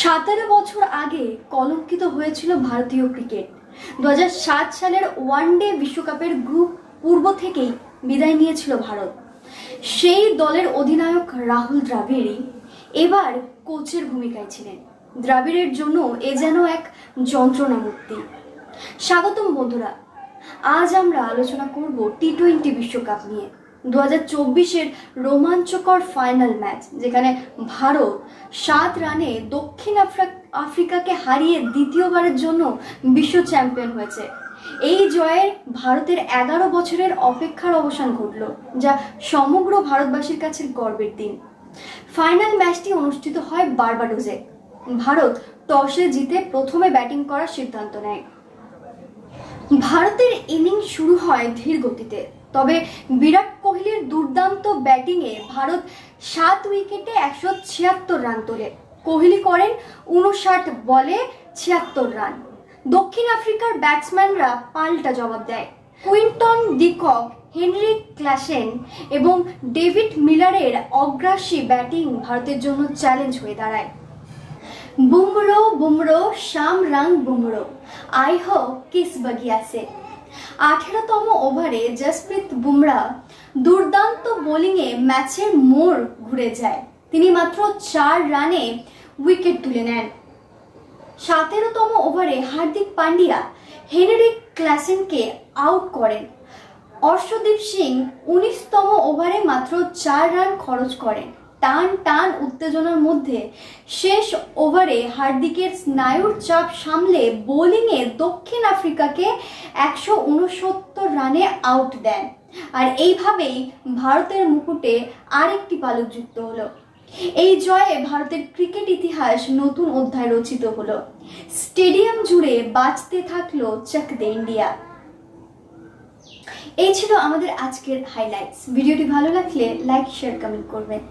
সতেরো বছর আগে কলঙ্কিত হয়েছিল ভারতীয় ক্রিকেট। দু সালের ওয়ানডে বিশ্বকাপের গ্রুপ পূর্ব থেকেই বিদায় নিয়েছিল ভারত। সেই দলের অধিনায়ক রাহুল দ্রাবিড়ই এবার কোচের ভূমিকায় ছিলেন। দ্রাবিড়ের জন্য এ যেন এক যন্ত্রণা মুক্তি স্বাগতম বন্ধুরা, আজ আমরা আলোচনা করব টি টোয়েন্টি বিশ্বকাপ নিয়ে। দু হাজার চব্বিশের রোমাঞ্চকর ফাইনাল ম্যাচ যেখানে ভারত সাত রানে দক্ষিণ আফ্রা- আফ্রিকাকে হারিয়ে দ্বিতীয়বারের জন্য বিশ্ব চ্যাম্পিয়ন হয়েছে। এই জয়ের ভারতের এগারো বছরের অপেক্ষার অবসান ঘটল, যা সমগ্র ভারতবাসীর কাছে গর্বের দিন। ফাইনাল ম্যাচটি অনুষ্ঠিত হয় বারবাডোজে। ভারত টসে জিতে প্রথমে ব্যাটিং করার সিদ্ধান্ত নেয়। ভারতের ইনিংস শুরু হয় ধীর গতিতে তবে বিরাট কোহলির দুর্দান্ত ব্যাটিংয়ে ভারত সাত উইকেটে একশো ছিয়াত্তর রান তোলে। কোহলি করেন উনষাট বলে ছিয়াত্তর রান। দক্ষিণ আফ্রিকার ব্যাটসম্যানরা পাল্টা জবাব দেয়। Quinton de Kock Heinrich Klaasen এবং ডেভিড মিলারের অগ্রাসী ব্যাটিং ভারতের জন্য চ্যালেঞ্জ হয়ে দাঁড়ায়। বুমরো বুমরো শাম রাং বুমরো আই হো কিস বগিয়া আঠেরোতম ওভারে জসপ্রীত বুমরা দুর্দান্ত বোলিংয়ে ম্যাচের মোড় ঘুরে যায়। তিনি মাত্র চার রানে উইকেট তুলে নেন। সতেরোতম ওভারে হার্দিক পান্ডিয়া হেনরিক ক্লাসেনকে আউট করেন। অর্শদীপ সিং উনিশতম ওভারে মাত্র চার রান খরচ করেন। টান টান উত্তেজনার মধ্যে শেষ ওভারে হার্দিকের স্নায়ুর চাপ সামলে বোলিংয়ে দক্ষিণ আফ্রিকাকে একশো উনসত্তর রানে আউট দেন। আর এইভাবেই ভারতের মুকুটে আরেকটি পালক যুক্ত হলো। এই জয়ে ভারতের ক্রিকেট ইতিহাস নতুন অধ্যায় রচিত হলো। স্টেডিয়াম জুড়ে বাঁচতে থাকল চক দে ইন্ডিয়া। এই ছিল আমাদের আজকের হাইলাইটস ভিডিওটি ভালো লাগলে লাইক শেয়ার কমেন্ট করবেন।